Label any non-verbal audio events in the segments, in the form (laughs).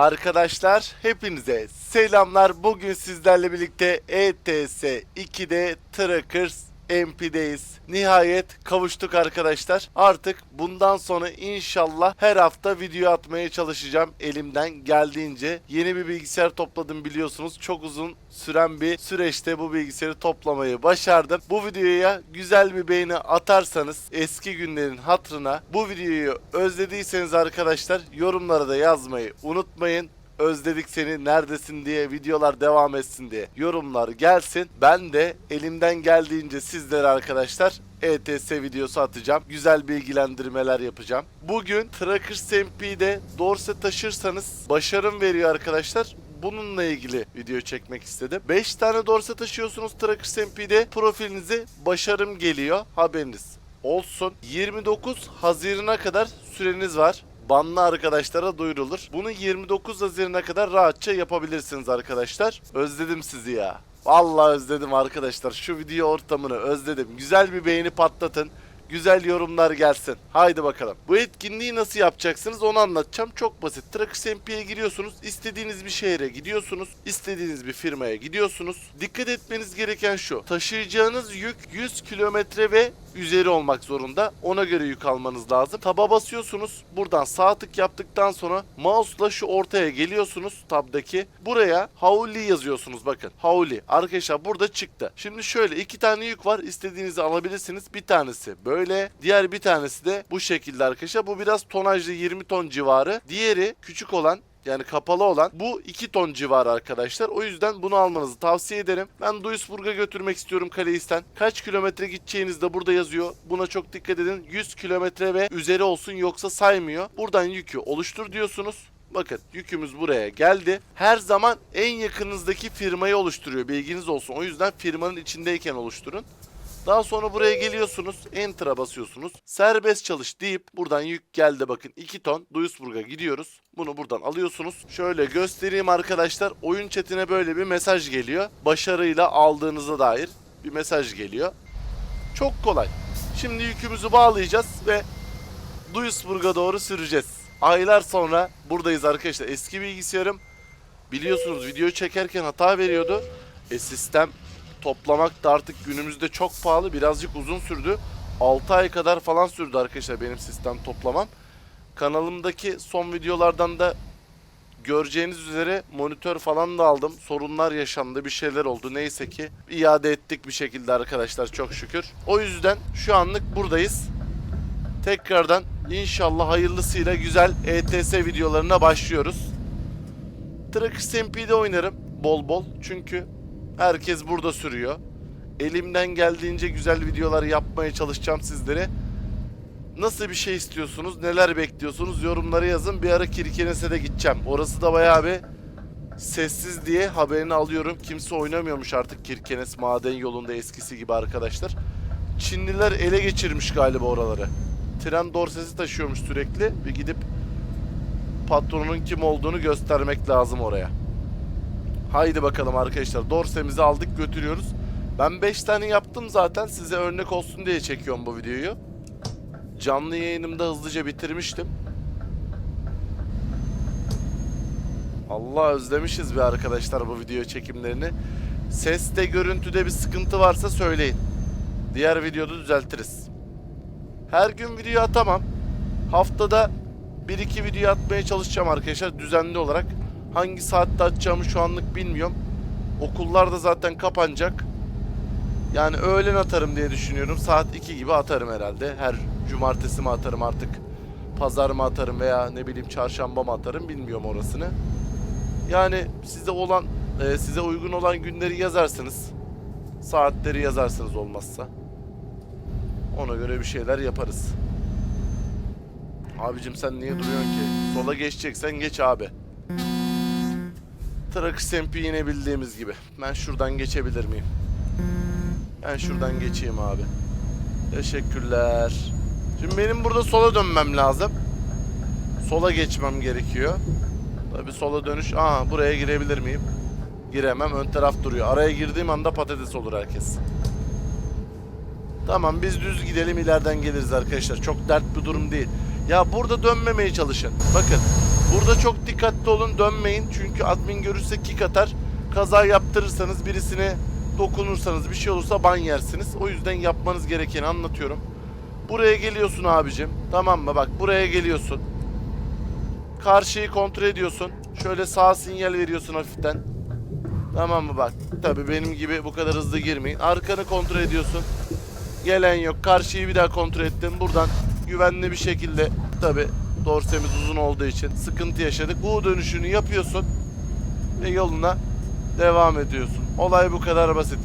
Arkadaşlar hepinize selamlar. Bugün sizlerle birlikte ETS 2'de Trackers MP'deyiz. Nihayet kavuştuk arkadaşlar. Artık bundan sonra inşallah her hafta video atmaya çalışacağım elimden geldiğince. Yeni bir bilgisayar topladım biliyorsunuz. Çok uzun süren bir süreçte bu bilgisayarı toplamayı başardım. Bu videoya güzel bir beğeni atarsanız eski günlerin hatırına bu videoyu özlediyseniz arkadaşlar yorumlara da yazmayı unutmayın özledik seni neredesin diye videolar devam etsin diye yorumlar gelsin. Ben de elimden geldiğince sizlere arkadaşlar ETS videosu atacağım. Güzel bilgilendirmeler yapacağım. Bugün Trackers MP'de Dorse taşırsanız başarım veriyor arkadaşlar. Bununla ilgili video çekmek istedim. 5 tane dorse taşıyorsunuz Trackers MP'de profilinize başarım geliyor. Haberiniz olsun. 29 Haziran'a kadar süreniz var banlı arkadaşlara duyurulur. Bunu 29 Haziran'a kadar rahatça yapabilirsiniz arkadaşlar. Özledim sizi ya. Vallahi özledim arkadaşlar. Şu video ortamını özledim. Güzel bir beğeni patlatın. Güzel yorumlar gelsin. Haydi bakalım. Bu etkinliği nasıl yapacaksınız onu anlatacağım. Çok basit. Trackers MP'ye giriyorsunuz. İstediğiniz bir şehre gidiyorsunuz. İstediğiniz bir firmaya gidiyorsunuz. Dikkat etmeniz gereken şu. Taşıyacağınız yük 100 kilometre ve üzeri olmak zorunda. Ona göre yük almanız lazım. Taba basıyorsunuz. Buradan sağ tık yaptıktan sonra mouse'la şu ortaya geliyorsunuz tabdaki. Buraya Hauli yazıyorsunuz bakın. Hauli. Arkadaşlar burada çıktı. Şimdi şöyle iki tane yük var. İstediğinizi alabilirsiniz. Bir tanesi böyle. Diğer bir tanesi de bu şekilde arkadaşlar. Bu biraz tonajlı 20 ton civarı. Diğeri küçük olan yani kapalı olan bu 2 ton civarı arkadaşlar. O yüzden bunu almanızı tavsiye ederim. Ben Duisburg'a götürmek istiyorum Kaleis'ten. Kaç kilometre gideceğiniz de burada yazıyor. Buna çok dikkat edin. 100 kilometre ve üzeri olsun yoksa saymıyor. Buradan yükü oluştur diyorsunuz. Bakın yükümüz buraya geldi. Her zaman en yakınızdaki firmayı oluşturuyor. Bilginiz olsun. O yüzden firmanın içindeyken oluşturun. Daha sonra buraya geliyorsunuz. Enter'a basıyorsunuz. Serbest çalış deyip buradan yük geldi bakın 2 ton. Duisburg'a gidiyoruz. Bunu buradan alıyorsunuz. Şöyle göstereyim arkadaşlar. Oyun chatine böyle bir mesaj geliyor. Başarıyla aldığınıza dair bir mesaj geliyor. Çok kolay. Şimdi yükümüzü bağlayacağız ve Duisburg'a doğru süreceğiz. Aylar sonra buradayız arkadaşlar. Eski bilgisayarım biliyorsunuz video çekerken hata veriyordu. E sistem toplamak da artık günümüzde çok pahalı. Birazcık uzun sürdü. 6 ay kadar falan sürdü arkadaşlar benim sistem toplamam. Kanalımdaki son videolardan da göreceğiniz üzere monitör falan da aldım. Sorunlar yaşandı, bir şeyler oldu. Neyse ki iade ettik bir şekilde arkadaşlar çok şükür. O yüzden şu anlık buradayız. Tekrardan inşallah hayırlısıyla güzel ETS videolarına başlıyoruz. Trackers MP'de oynarım bol bol çünkü herkes burada sürüyor. Elimden geldiğince güzel videolar yapmaya çalışacağım sizlere. Nasıl bir şey istiyorsunuz? Neler bekliyorsunuz? Yorumlara yazın. Bir ara Kirkenes'e de gideceğim. Orası da bayağı bir sessiz diye haberini alıyorum. Kimse oynamıyormuş artık Kirkenes maden yolunda eskisi gibi arkadaşlar. Çinliler ele geçirmiş galiba oraları. Tren dorsesi taşıyormuş sürekli. Bir gidip patronun kim olduğunu göstermek lazım oraya. Haydi bakalım arkadaşlar. Dorsemizi aldık götürüyoruz. Ben 5 tane yaptım zaten. Size örnek olsun diye çekiyorum bu videoyu. Canlı yayınımda hızlıca bitirmiştim. Allah özlemişiz bir arkadaşlar bu video çekimlerini. Seste görüntüde bir sıkıntı varsa söyleyin. Diğer videoda düzeltiriz. Her gün video atamam. Haftada 1-2 video atmaya çalışacağım arkadaşlar düzenli olarak. Hangi saatte atacağımı şu anlık bilmiyorum. Okullar da zaten kapanacak. Yani öğlen atarım diye düşünüyorum. Saat 2 gibi atarım herhalde. Her cumartesi mi atarım artık. Pazar mı atarım veya ne bileyim çarşamba mı atarım bilmiyorum orasını. Yani size olan e, size uygun olan günleri yazarsınız. Saatleri yazarsınız olmazsa. Ona göre bir şeyler yaparız. Abicim sen niye duruyorsun ki? Sola geçeceksen geç abi. Trackers MP yine bildiğimiz gibi. Ben şuradan geçebilir miyim? Ben şuradan geçeyim abi. Teşekkürler. Şimdi benim burada sola dönmem lazım. Sola geçmem gerekiyor. Tabi sola dönüş. Aa buraya girebilir miyim? Giremem. Ön taraf duruyor. Araya girdiğim anda patates olur herkes. Tamam biz düz gidelim ileriden geliriz arkadaşlar. Çok dert bir durum değil. Ya burada dönmemeye çalışın. Bakın Burada çok dikkatli olun dönmeyin. Çünkü admin görürse kick atar. Kaza yaptırırsanız birisine dokunursanız bir şey olursa ban yersiniz. O yüzden yapmanız gerekeni anlatıyorum. Buraya geliyorsun abicim. Tamam mı? Bak buraya geliyorsun. Karşıyı kontrol ediyorsun. Şöyle sağ sinyal veriyorsun hafiften. Tamam mı bak. Tabi benim gibi bu kadar hızlı girmeyin. Arkanı kontrol ediyorsun. Gelen yok. Karşıyı bir daha kontrol ettim. Buradan güvenli bir şekilde tabi dorsemiz uzun olduğu için sıkıntı yaşadık. Bu dönüşünü yapıyorsun ve yoluna devam ediyorsun. Olay bu kadar basit.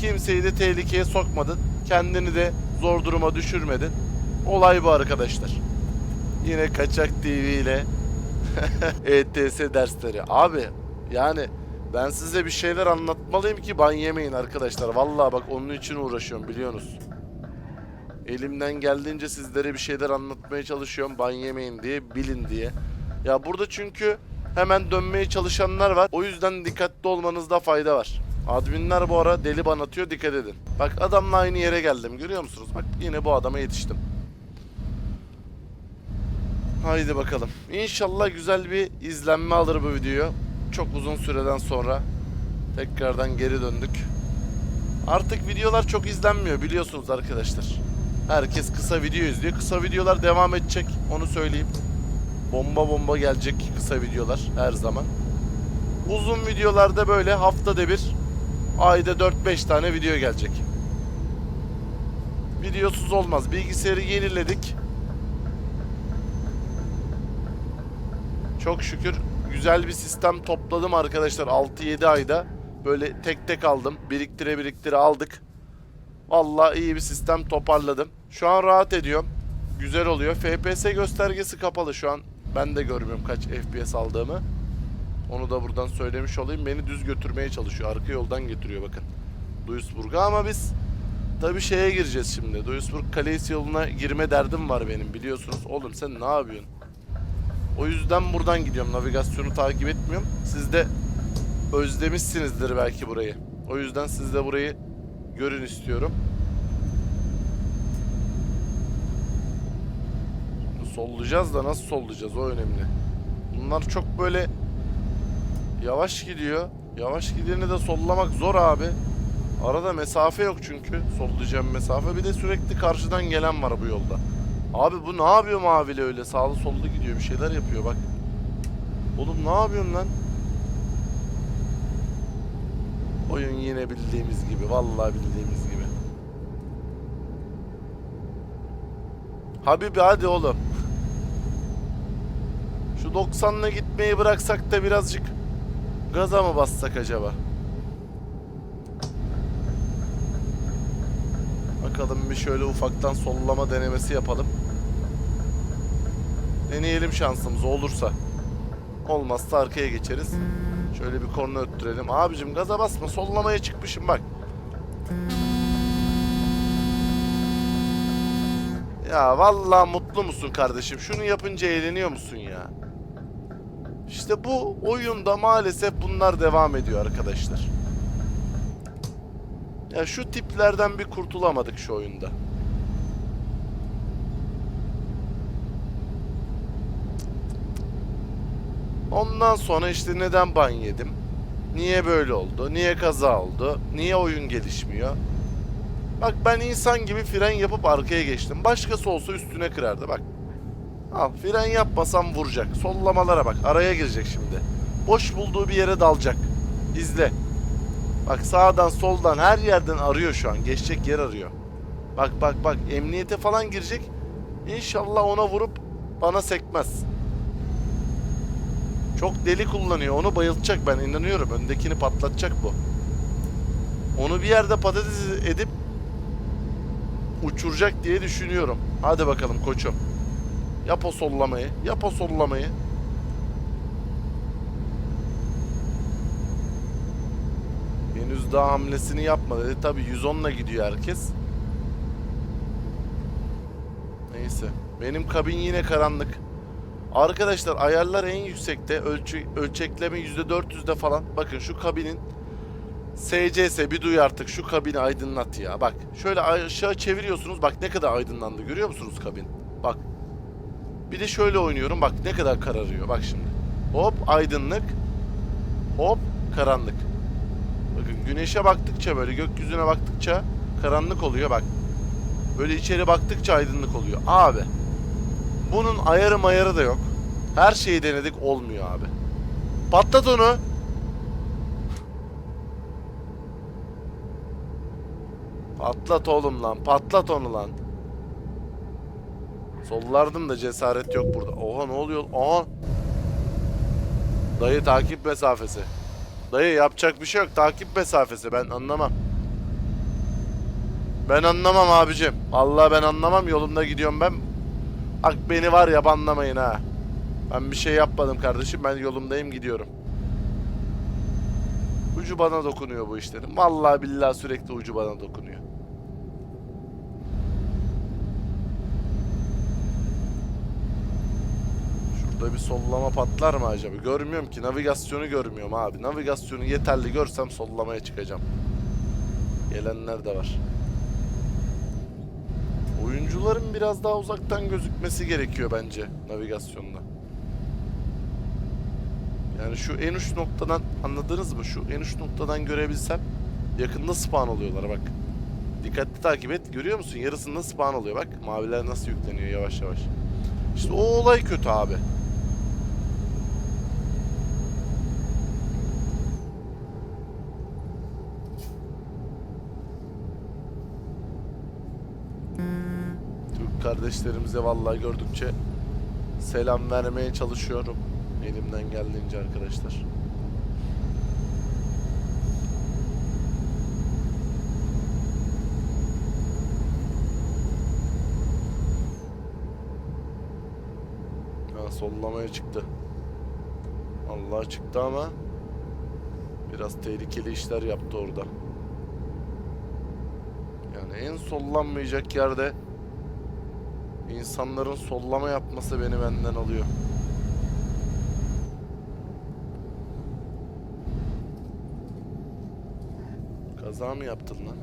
Kimseyi de tehlikeye sokmadın. Kendini de zor duruma düşürmedin. Olay bu arkadaşlar. Yine Kaçak TV ile (laughs) ETS dersleri. Abi yani ben size bir şeyler anlatmalıyım ki ban yemeyin arkadaşlar. Vallahi bak onun için uğraşıyorum biliyorsunuz. Elimden geldiğince sizlere bir şeyler anlatmaya çalışıyorum. Ban yemeyin diye, bilin diye. Ya burada çünkü hemen dönmeye çalışanlar var. O yüzden dikkatli olmanızda fayda var. Adminler bu ara deli ban atıyor dikkat edin. Bak adamla aynı yere geldim görüyor musunuz? Bak yine bu adama yetiştim. Haydi bakalım. İnşallah güzel bir izlenme alır bu video. Çok uzun süreden sonra tekrardan geri döndük. Artık videolar çok izlenmiyor biliyorsunuz arkadaşlar. Herkes kısa video izliyor. Kısa videolar devam edecek. Onu söyleyeyim. Bomba bomba gelecek kısa videolar her zaman. Uzun videolarda böyle haftada bir ayda 4-5 tane video gelecek. Videosuz olmaz. Bilgisayarı yeniledik. Çok şükür güzel bir sistem topladım arkadaşlar 6-7 ayda. Böyle tek tek aldım. Biriktire biriktire aldık. Vallahi iyi bir sistem toparladım. Şu an rahat ediyorum. Güzel oluyor. FPS göstergesi kapalı şu an. Ben de görmüyorum kaç FPS aldığımı. Onu da buradan söylemiş olayım. Beni düz götürmeye çalışıyor. Arka yoldan getiriyor bakın. Duisburg'a ama biz tabi şeye gireceğiz şimdi. Duisburg Kalesi yoluna girme derdim var benim biliyorsunuz. Oğlum sen ne yapıyorsun? O yüzden buradan gidiyorum. Navigasyonu takip etmiyorum. Siz de özlemişsinizdir belki burayı. O yüzden siz de burayı görün istiyorum. Sollayacağız da nasıl sollayacağız o önemli. Bunlar çok böyle yavaş gidiyor. Yavaş gideni de sollamak zor abi. Arada mesafe yok çünkü. Sollayacağım mesafe. Bir de sürekli karşıdan gelen var bu yolda. Abi bu ne yapıyor mavili öyle sağlı sollu gidiyor bir şeyler yapıyor bak. Oğlum ne yapıyorsun lan? Oyun yine bildiğimiz gibi vallahi bildiğimiz gibi. Habibi hadi oğlum. Şu 90'la gitmeyi bıraksak da birazcık gaza mı bassak acaba? Bakalım bir şöyle ufaktan sollama denemesi yapalım. Deneyelim şansımız olursa. Olmazsa arkaya geçeriz. Şöyle bir korna öttürelim. Abicim gaza basma sollamaya çıkmışım bak. Ya vallahi mutlu musun kardeşim? Şunu yapınca eğleniyor musun ya? İşte bu oyunda maalesef bunlar devam ediyor arkadaşlar. Ya şu tiplerden bir kurtulamadık şu oyunda. Ondan sonra işte neden ban yedim? Niye böyle oldu? Niye kaza oldu? Niye oyun gelişmiyor? Bak ben insan gibi fren yapıp arkaya geçtim. Başkası olsa üstüne kırardı bak. Al fren yapmasam vuracak. Sollamalara bak. Araya girecek şimdi. Boş bulduğu bir yere dalacak. İzle. Bak sağdan soldan her yerden arıyor şu an. Geçecek yer arıyor. Bak bak bak emniyete falan girecek. İnşallah ona vurup bana sekmez. Çok deli kullanıyor. Onu bayıltacak ben inanıyorum. Öndekini patlatacak bu. Onu bir yerde patates edip uçuracak diye düşünüyorum. Hadi bakalım koçum. Yap o sollamayı. Yap o sollamayı. Henüz daha hamlesini yapmadı. E, tabi 110'la gidiyor herkes. Neyse. Benim kabin yine karanlık. Arkadaşlar ayarlar en yüksekte. Ölçü, ölçekleme %400'de falan. Bakın şu kabinin SCS bir duy artık şu kabini aydınlat ya. Bak şöyle aşağı çeviriyorsunuz. Bak ne kadar aydınlandı. Görüyor musunuz kabin? Bak. Bir de şöyle oynuyorum. Bak ne kadar kararıyor. Bak şimdi. Hop aydınlık. Hop karanlık. Bakın güneşe baktıkça böyle gökyüzüne baktıkça karanlık oluyor bak. Böyle içeri baktıkça aydınlık oluyor. Abi bunun ayarı mayarı da yok. Her şeyi denedik olmuyor abi. Patlat onu. Patlat oğlum lan. Patlat onu lan. Sollardım da cesaret yok burada. Oha ne oluyor? Aha. Dayı takip mesafesi. Dayı yapacak bir şey yok. Takip mesafesi. Ben anlamam. Ben anlamam abicim. Allah ben anlamam. Yolumda gidiyorum ben. Bak beni var ya banlamayın ha. Ben bir şey yapmadım kardeşim. Ben yolumdayım gidiyorum. Ucu bana dokunuyor bu işlerin. Vallahi billahi sürekli ucu bana dokunuyor. Şurada bir sollama patlar mı acaba? Görmüyorum ki. Navigasyonu görmüyorum abi. Navigasyonu yeterli görsem sollamaya çıkacağım. Gelenler de var. Oyuncuların biraz daha uzaktan gözükmesi gerekiyor bence navigasyonda. Yani şu en uç noktadan anladınız mı? Şu en uç noktadan görebilsem yakında spawn oluyorlar bak. Dikkatli takip et. Görüyor musun? Yarısında spawn oluyor bak. Maviler nasıl yükleniyor yavaş yavaş. İşte o olay kötü abi. Kardeşlerimize vallahi gördükçe selam vermeye çalışıyorum. Elimden geldiğince arkadaşlar. Ha, sollamaya çıktı. Allah çıktı ama biraz tehlikeli işler yaptı orada. Yani en sollanmayacak yerde insanların sollama yapması beni benden alıyor. Kaza mı yaptın lan?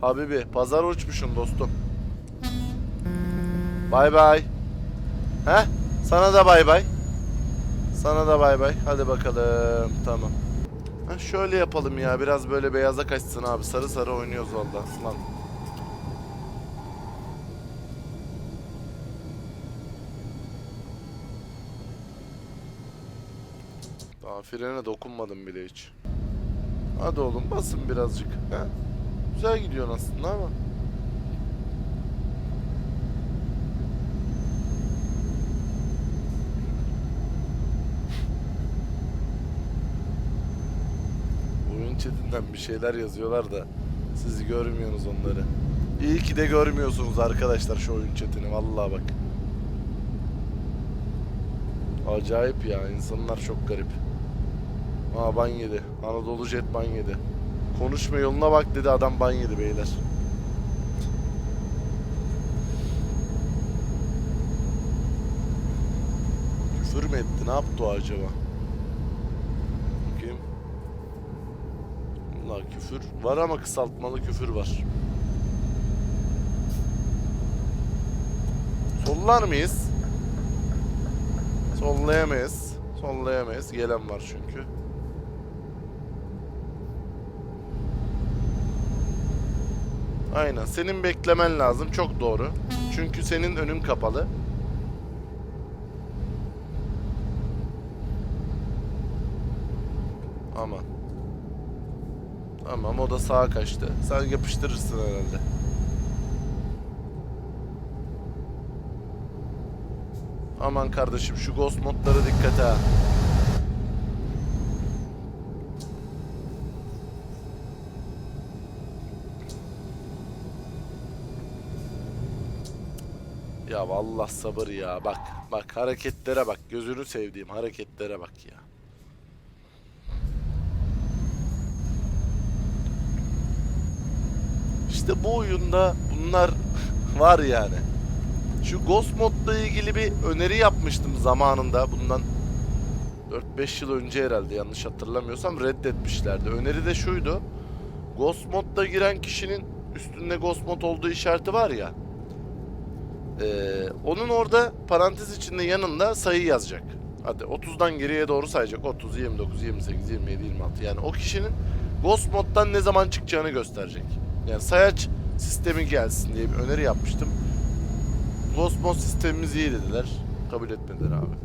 Habibi pazar uçmuşsun dostum. Bay bay. He? Sana da bay bay. Sana da bay bay. Hadi bakalım. Tamam. Ha, şöyle yapalım ya. Biraz böyle beyaza kaçsın abi. Sarı sarı oynuyoruz valla. Lan. Daha frene dokunmadım bile hiç. Hadi oğlum basın birazcık. He? Güzel gidiyorsun aslında ama. Oyun chatinden bir şeyler yazıyorlar da siz görmüyorsunuz onları. İyi ki de görmüyorsunuz arkadaşlar şu oyun chatini vallahi bak. Acayip ya insanlar çok garip. Aa ban yedi. Anadolu Jet ban yedi. Konuşma yoluna bak dedi adam ban yedi beyler. Küfür mü etti? Ne yaptı o acaba? Bakayım. Allah küfür var ama kısaltmalı küfür var. Sollar mıyız? Sollayamayız. Sollayamayız. Gelen var çünkü. Aynen. Senin beklemen lazım. Çok doğru. Çünkü senin önün kapalı. Aman. Tamam o da sağa kaçtı. Sen yapıştırırsın herhalde. Aman kardeşim şu ghost modlara dikkat ha. Ya Allah sabır ya bak bak hareketlere bak gözünü sevdiğim hareketlere bak ya. İşte bu oyunda bunlar (laughs) var yani. Şu Ghost modla ilgili bir öneri yapmıştım zamanında bundan 4-5 yıl önce herhalde yanlış hatırlamıyorsam reddetmişlerdi. Öneri de şuydu. Ghost modda giren kişinin üstünde Ghost mod olduğu işareti var ya. Ee, onun orada parantez içinde yanında sayı yazacak. Hadi 30'dan geriye doğru sayacak. 30, 29, 28, 27, 26. Yani o kişinin Ghost moddan ne zaman çıkacağını gösterecek. Yani sayaç sistemi gelsin diye bir öneri yapmıştım. Ghost mod sistemimiz iyi dediler. Kabul etmediler abi.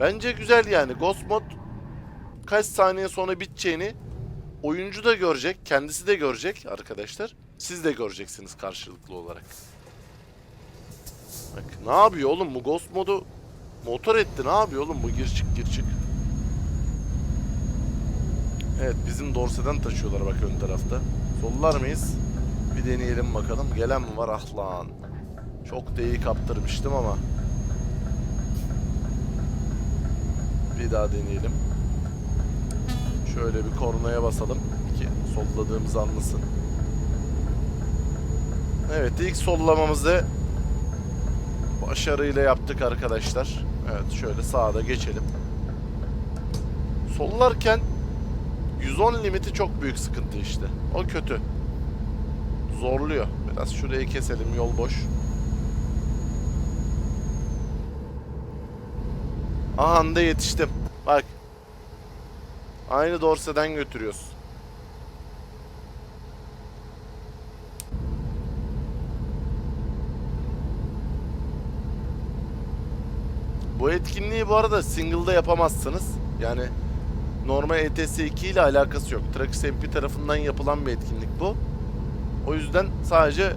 Bence güzel yani. Ghost mod kaç saniye sonra biteceğini oyuncu da görecek, kendisi de görecek arkadaşlar. Siz de göreceksiniz karşılıklı olarak. Bak ne yapıyor oğlum bu Ghost modu motor etti ne yapıyor oğlum bu gir çık gir çık. Evet bizim dorseden taşıyorlar bak ön tarafta. Sollar mıyız? Bir deneyelim bakalım. Gelen mi var? Ah lan. Çok da iyi kaptırmıştım ama. Bir daha deneyelim. Şöyle bir kornaya basalım ki solladığımızı anlasın. Evet ilk sollamamızı başarıyla yaptık arkadaşlar. Evet şöyle sağda geçelim. Sollarken 110 limiti çok büyük sıkıntı işte. O kötü. Zorluyor. Biraz şurayı keselim yol boş. Aha da yetiştim. Bak. Aynı dorseden götürüyoruz. Bu etkinliği bu arada single'da yapamazsınız. Yani normal ETS 2 ile alakası yok. Trax MP tarafından yapılan bir etkinlik bu. O yüzden sadece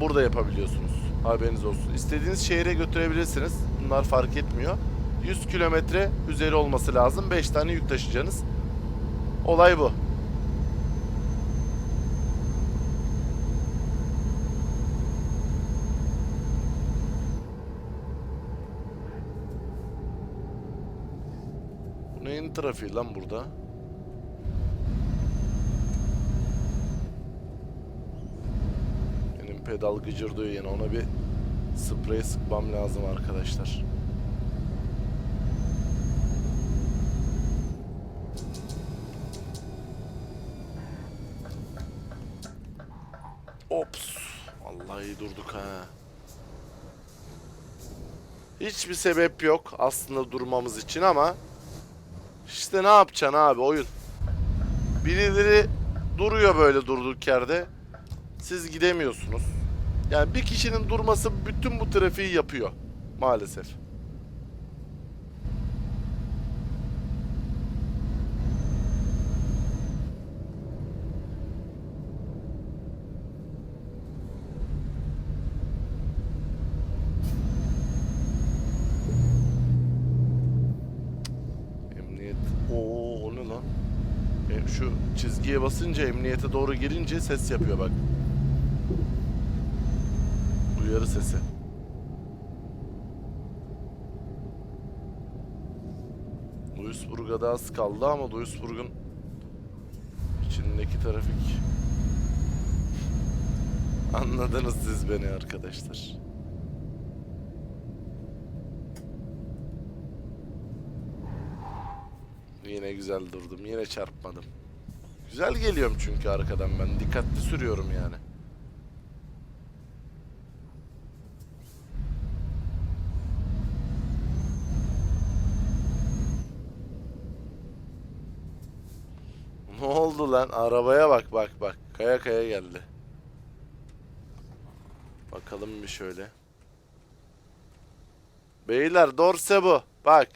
burada yapabiliyorsunuz. Haberiniz olsun. İstediğiniz şehre götürebilirsiniz. Bunlar fark etmiyor. 100 kilometre üzeri olması lazım. 5 tane yük taşıyacaksınız. Olay bu. Neyin trafiği lan burada? Benim pedal gıcırdıyor yine ona bir sprey sıkmam lazım arkadaşlar. Ops. Vallahi iyi durduk ha. Hiçbir sebep yok aslında durmamız için ama işte ne yapacaksın abi oyun. Birileri duruyor böyle durduk yerde. Siz gidemiyorsunuz. Yani bir kişinin durması bütün bu trafiği yapıyor maalesef. Emniyet. Oo o ne lan? E, şu çizgiye basınca emniyete doğru girince ses yapıyor bak. Uyarı sesi. Duisburg'a az kaldı ama Duisburg'un içindeki trafik. Anladınız siz beni arkadaşlar. Yine güzel durdum. Yine çarpmadım. Güzel geliyorum çünkü arkadan ben. Dikkatli sürüyorum yani. Ne oldu lan? Arabaya bak bak bak. Kaya kaya geldi. Bakalım bir şöyle. Beyler dorse bu. Bak.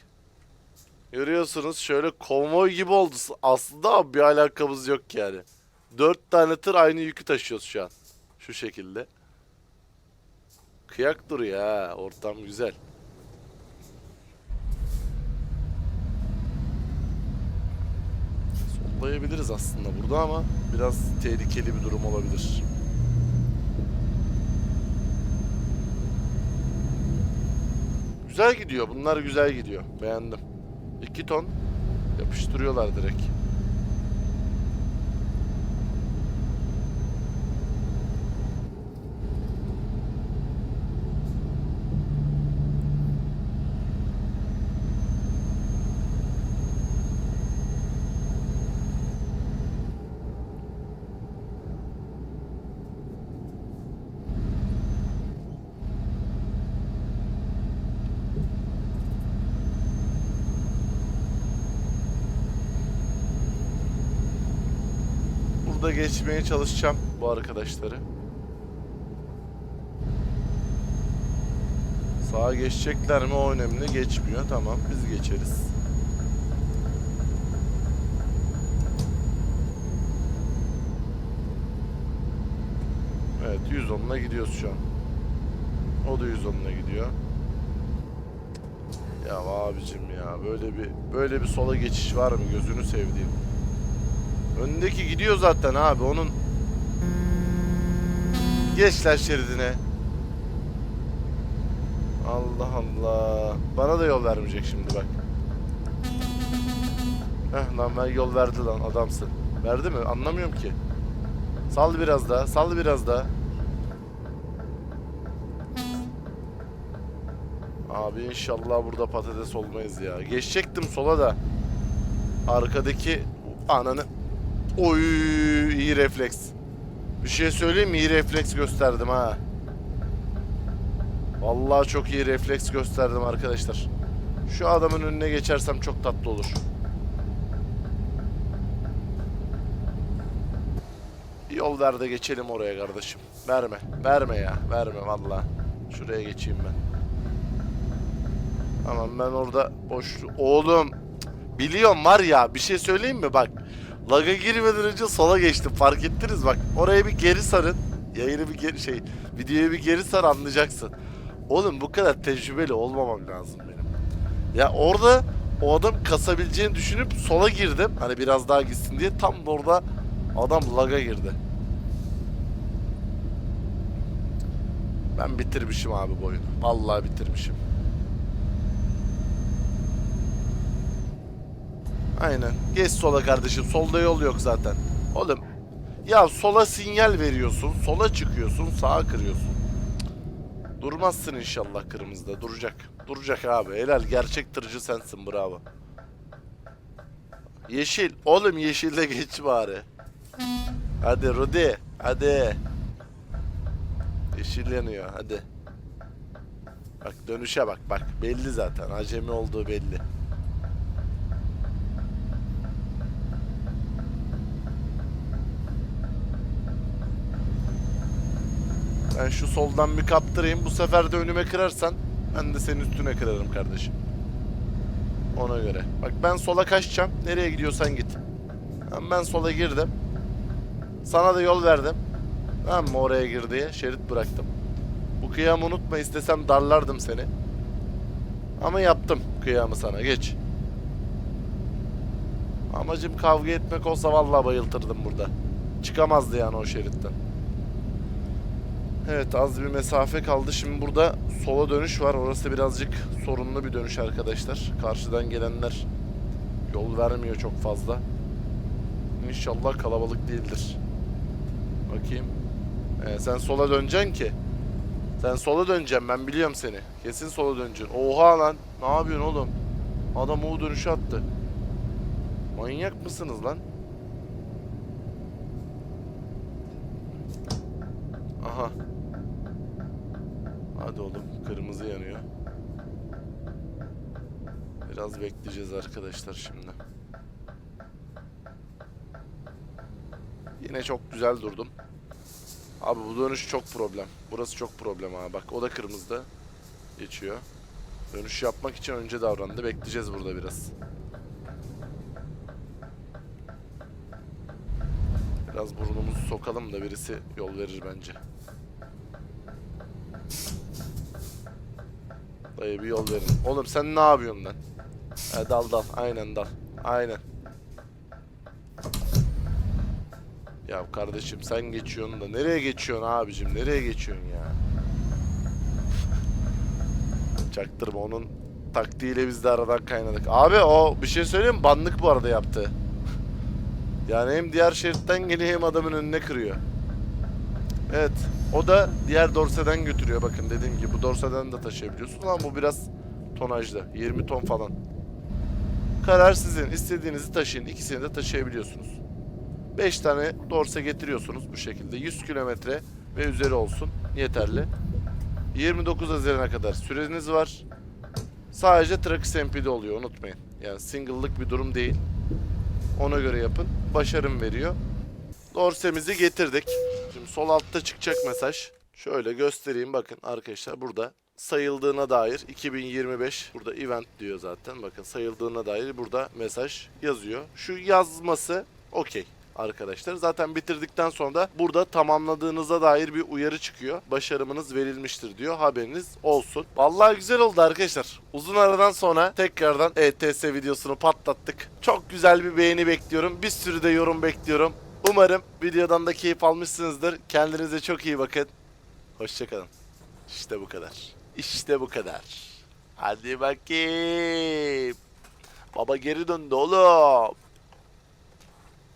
Görüyorsunuz şöyle konvoy gibi oldu. Aslında ama bir alakamız yok yani. Dört tane tır aynı yükü taşıyoruz şu an. Şu şekilde. Kıyak duruyor ha. Ortam güzel. Sollayabiliriz aslında burada ama biraz tehlikeli bir durum olabilir. Güzel gidiyor. Bunlar güzel gidiyor. Beğendim. 2 ton yapıştırıyorlar direkt. Geçmeye çalışacağım bu arkadaşları. Sağa geçecekler mi o önemli. Geçmiyor. Tamam biz geçeriz. Evet 110'la gidiyoruz şu an. O da 110'la gidiyor. Ya abicim ya böyle bir böyle bir sola geçiş var mı gözünü sevdiğim. Öndeki gidiyor zaten abi onun Geçler şeridine. Allah Allah. Bana da yol vermeyecek şimdi bak. Heh lan ben yol verdi lan adamsın. Verdi mi? Anlamıyorum ki. Sal biraz daha. Sal biraz daha. Abi inşallah burada patates olmayız ya. Geçecektim sola da. Arkadaki ananı. Oy iyi refleks. Bir şey söyleyeyim mi? İyi refleks gösterdim ha. Vallahi çok iyi refleks gösterdim arkadaşlar. Şu adamın önüne geçersem çok tatlı olur. Yol ver de geçelim oraya kardeşim. Verme. Verme ya. Verme vallahi. Şuraya geçeyim ben. Tamam ben orada boş... Oğlum. Biliyorum var ya bir şey söyleyeyim mi bak. Laga girmeden önce sola geçtim fark ettiniz bak. Oraya bir geri sarın. Yayını bir geri şey videoyu bir geri sar anlayacaksın. Oğlum bu kadar tecrübeli olmamam lazım benim. Ya orada o adam kasabileceğini düşünüp sola girdim. Hani biraz daha gitsin diye tam da orada adam laga girdi. Ben bitirmişim abi bu oyunu. Vallahi bitirmişim. Aynen. Geç sola kardeşim. Solda yol yok zaten. Oğlum. Ya sola sinyal veriyorsun. Sola çıkıyorsun. Sağa kırıyorsun. Durmazsın inşallah kırmızıda. Duracak. Duracak abi. Helal. Gerçek tırcı sensin. Bravo. Yeşil. Oğlum yeşilde geç bari. Hadi Rudi. Hadi. Yeşil yanıyor. Hadi. Bak dönüşe bak. Bak belli zaten. Acemi olduğu belli. Ben şu soldan bir kaptırayım. Bu sefer de önüme kırarsan ben de senin üstüne kırarım kardeşim. Ona göre. Bak ben sola kaçacağım. Nereye gidiyorsan git. Tamam, ben sola girdim. Sana da yol verdim. Tamam mı oraya gir diye şerit bıraktım. Bu kıyamı unutma istesem darlardım seni. Ama yaptım kıyamı sana geç. Amacım kavga etmek olsa vallahi bayıltırdım burada. Çıkamazdı yani o şeritten. Evet az bir mesafe kaldı. Şimdi burada sola dönüş var. Orası birazcık sorunlu bir dönüş arkadaşlar. Karşıdan gelenler yol vermiyor çok fazla. İnşallah kalabalık değildir. Bakayım. Ee, sen sola döneceksin ki. Sen sola döneceksin ben biliyorum seni. Kesin sola döneceksin. Oha lan. Ne yapıyorsun oğlum? Adam o dönüşü attı. Manyak mısınız lan? Aha. Oğlum kırmızı yanıyor. Biraz bekleyeceğiz arkadaşlar şimdi. Yine çok güzel durdum. Abi bu dönüş çok problem. Burası çok problem abi. Bak o da kırmızıda geçiyor. Dönüş yapmak için önce davrandı. Bekleyeceğiz burada biraz. Biraz burnumuzu sokalım da birisi yol verir bence. Dayı bir yol verin. Oğlum sen ne yapıyorsun lan? He dal dal. Aynen dal. Aynen. Ya kardeşim sen geçiyorsun da nereye geçiyorsun abicim? Nereye geçiyorsun ya? Çaktırma onun taktiğiyle biz de aradan kaynadık. Abi o bir şey söyleyeyim mi? Banlık bu arada yaptı. Yani hem diğer şeritten geliyor hem adamın önüne kırıyor. Evet. O da diğer dorseden götürüyor. Bakın dediğim gibi bu dorseden de taşıyabiliyorsun ama bu biraz tonajlı. 20 ton falan. Karar sizin. İstediğinizi taşıyın. İkisini de taşıyabiliyorsunuz. 5 tane dorse getiriyorsunuz bu şekilde. 100 kilometre ve üzeri olsun. Yeterli. 29 Haziran'a kadar süreniz var. Sadece Trax MP'de oluyor unutmayın. Yani single'lık bir durum değil. Ona göre yapın. Başarım veriyor. dorsemizi getirdik. Şimdi sol altta çıkacak mesaj. Şöyle göstereyim bakın arkadaşlar burada sayıldığına dair 2025 burada event diyor zaten bakın sayıldığına dair burada mesaj yazıyor. Şu yazması okey arkadaşlar. Zaten bitirdikten sonra da burada tamamladığınıza dair bir uyarı çıkıyor. Başarımınız verilmiştir diyor. Haberiniz olsun. Vallahi güzel oldu arkadaşlar. Uzun aradan sonra tekrardan ETS videosunu patlattık. Çok güzel bir beğeni bekliyorum. Bir sürü de yorum bekliyorum. Umarım videodan da keyif almışsınızdır. Kendinize çok iyi bakın. Hoşçakalın. İşte bu kadar. İşte bu kadar. Hadi bakayım. Baba geri döndü oğlum.